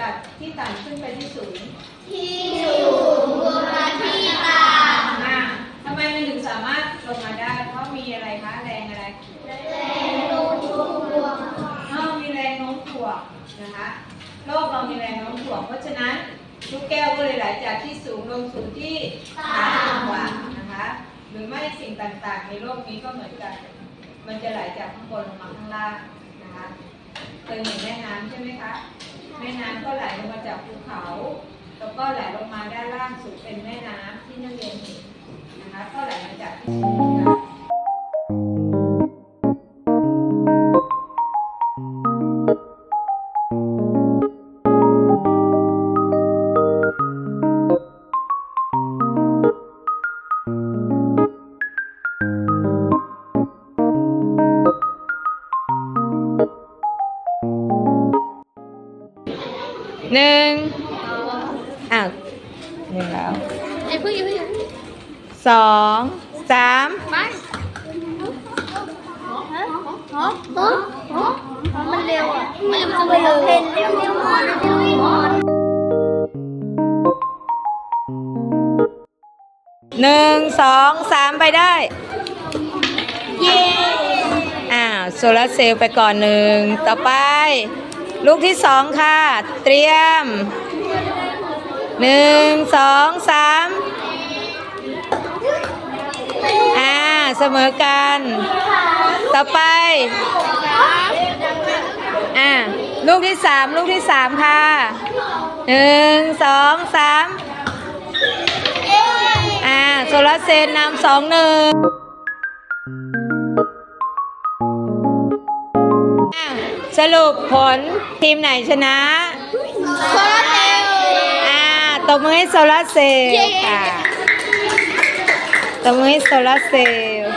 กับที่ต่ำขึ้นไปที่สูงที่สูงบวกกับที่ต่อ่าทำไมมันถึงสามารถลงมาได้ เพราะมีอะไรคะแรงอะไรำแรงโน้มถ่วงอ้าวมีแรงโน้มถ่วงนะคะโลกเรามีแรงโน้มถ่วง เพราะฉะนั้นลูกแก้วก็เลยไหลจากที่สูงลงสู่ที่ต่ำกว่านะคะ หรือไม่สิ่งต่างๆ ในโลกนี้ก็เหมือนกัน มันจะไหลจากข้างบนลงมาข้างล่างนะคะ เคยเห็นแม่น้ำใช่ไหมคะ แม่น้ำก็ไหลลงมาจากภูเขา แล้วก็ไหลลงมาด้านล่างสุดเป็นแม่น้ำที่นักเรียนเห็นนะคะ ก็ไหลมาจากที่สูงเหมื หนึ่งอ้าวหนึ่งแล้วไอ้พึ่งไอ้พึ่งสองสามไปฮะฮะฮะมันเร็วอะ มันจะเร็วเพนเร็วเร็วมากเร็วมากหนึ่งสองสามไปได้ เย้ อ้าว โซลาร์เซลล์ไปก่อนหนึ่ง ต่อไป ลูกที่สองค่ะ เตรียมหนึ่งสองสามอ่า เสมอกัน ต่อไป อ่า ลูกที่สามลูกที่สามค่ะหนึ่งสองสามอ่า โซลาเซลล์นำสองหนึ่งอะสรุปผล ทีมไหนชนะโซลาร์เซลล์อ่าตบมือให้โซลาร์เซลล์เย้ค่ะตบมือให้โซลาร์เซลล์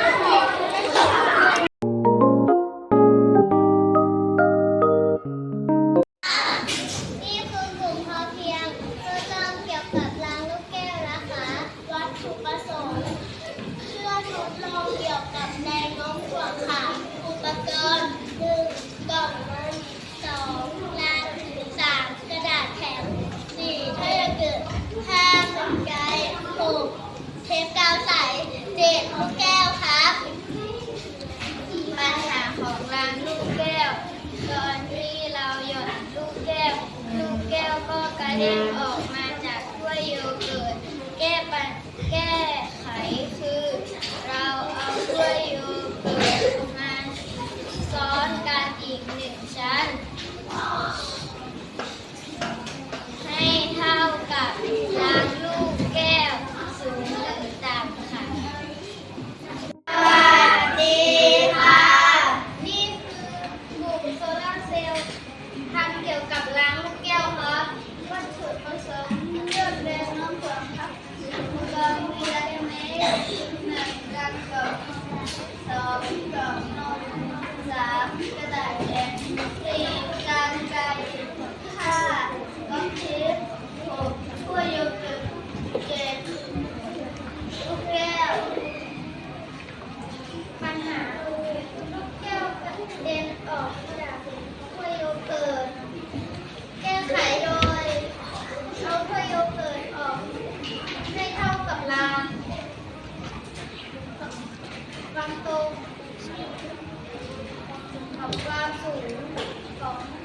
านลูกแก้ว ตอนที่เราหย่อนลูกแก้ว ลูกแก้วก็กระเด็นออกมาจากถ้วยโยเกิร์ตแก้ปัญแก้ไขคือ เราเอาถ้วยโยเกิร์ตมาซ้อนกันอีกหนึ่งชั้น องนอนสามกระดาษสี่จานไก่ห้าก้อนเทปหกถ้วยโยเกิร์ตเจ็ดลูกแก้วปัญหาลูกแก้วเด็นออกกระาษถ้วยโยเกิร์ตแก้ไขโดยเอาถ้วยโยเกิร์ตออกให้เท่ากับราง văn tô Hình.